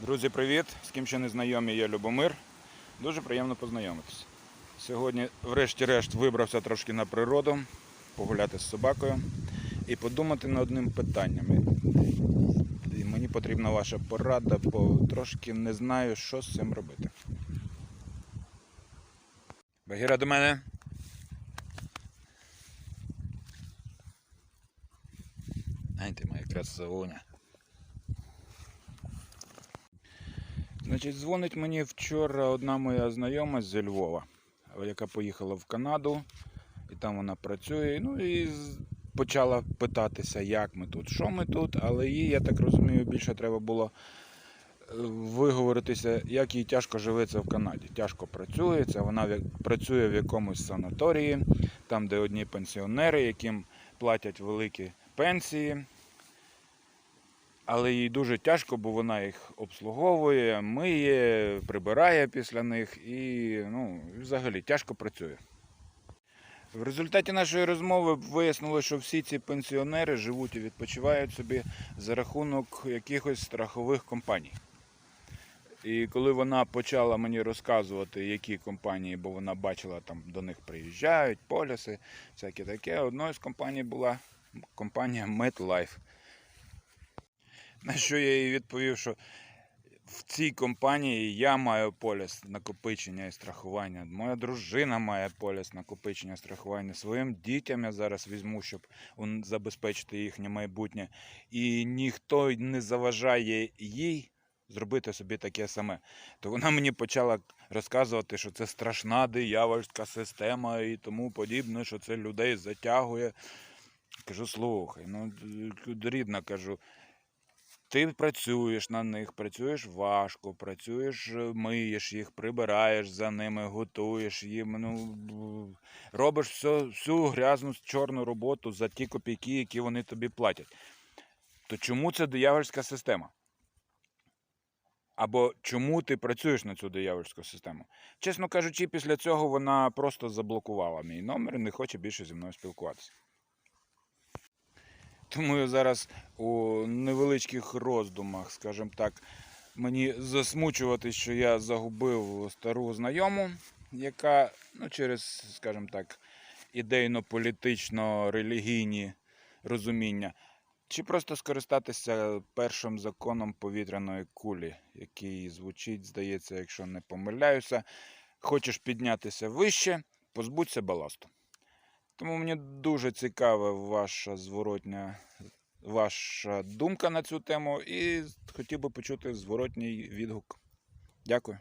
Друзі, привіт! З ким ще не знайомі, я Любомир. Дуже приємно познайомитися. Сьогодні, врешті-решт, вибрався трошки на природу, погуляти з собакою і подумати над одним питанням. І мені потрібна ваша порада, бо трошки не знаю, що з цим робити. Багіра до мене. Ти моя красуня. Значить, дзвонить мені вчора одна моя знайома зі Львова, яка поїхала в Канаду, і там вона працює. Ну і почала питатися, як ми тут, що ми тут, але їй, я так розумію, більше треба було е, виговоритися, як їй тяжко живеться в Канаді. Тяжко працюється, вона працює в якомусь санаторії, там, де одні пенсіонери, яким платять великі пенсії. Але їй дуже тяжко, бо вона їх обслуговує, миє, прибирає після них і ну, взагалі тяжко працює. В результаті нашої розмови вияснилося, що всі ці пенсіонери живуть і відпочивають собі за рахунок якихось страхових компаній. І коли вона почала мені розказувати, які компанії, бо вона бачила, там до них приїжджають, поліси, всяке таке, одною з компаній була компанія MetLife. На що я їй відповів, що в цій компанії я маю поліс накопичення і страхування. Моя дружина має поліс накопичення і страхування. Своїм дітям я зараз візьму, щоб забезпечити їхнє майбутнє. І ніхто не заважає їй зробити собі таке саме. То вона мені почала розказувати, що це страшна диявольська система і тому подібне, що це людей затягує. Кажу, слухай, ну рідна кажу. Ти працюєш на них, працюєш важко, працюєш, е, миєш їх, прибираєш за ними, готуєш їм. Ну, робиш все, всю грязну чорну роботу за ті копійки, які вони тобі платять. То чому це диявольська система? Або чому ти працюєш на цю диявольську систему? Чесно кажучи, після цього вона просто заблокувала мій номер і не хоче більше зі мною спілкуватися. Тому я зараз у невеличких роздумах, скажімо так, мені засмучувати, що я загубив стару знайому, яка ну, через, скажімо так, ідейно-політично-релігійні розуміння, чи просто скористатися першим законом повітряної кулі, який звучить, здається, якщо не помиляюся, хочеш піднятися вище, позбудься баласту. Тому мені дуже цікава ваша зворотня, ваша думка на цю тему і хотів би почути зворотній відгук. Дякую.